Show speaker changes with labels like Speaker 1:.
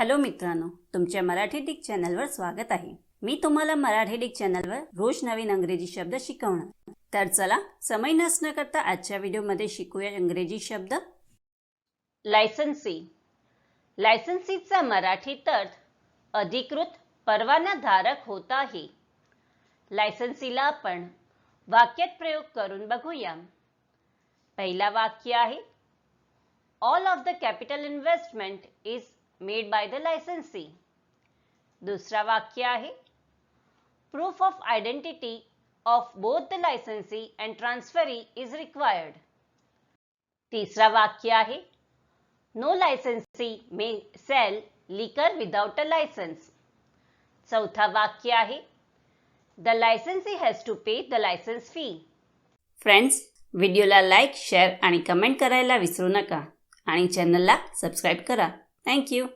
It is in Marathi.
Speaker 1: हॅलो मित्रांनो तुमच्या मराठी डिक चॅनलवर स्वागत आहे. मी तुम्हाला मराठी डिक चॅनलवर रोज नवीन अंग्रेजी शब्द शिकवणार. तर चला समय नसणं करता आजच्या व्हिडिओमध्ये शिकूया इंग्रजी शब्द. लायसन्सी. लायसन्सीचा मराठीत अर्थ अधिकृत परवानाधारक होत आहे. लायसन्सीला आपण वाक्यात प्रयोग करून बघूया. पहिला वाक्य आहे all of the capital investment is made by the licensee दुसरा वाक्य आहे. Proof of identity of both the licensee and transferee is required तिसरा वाक्य आहे. No licensee may sell liquor without a licence चौथा वाक्य आहे. The licensee has to pay the licence fee friends व्हिडिओला लाईक शेअर आणि कमेंट करायला विसरू नका. आणि चॅनलला सबस्क्राईब करा. Thank you.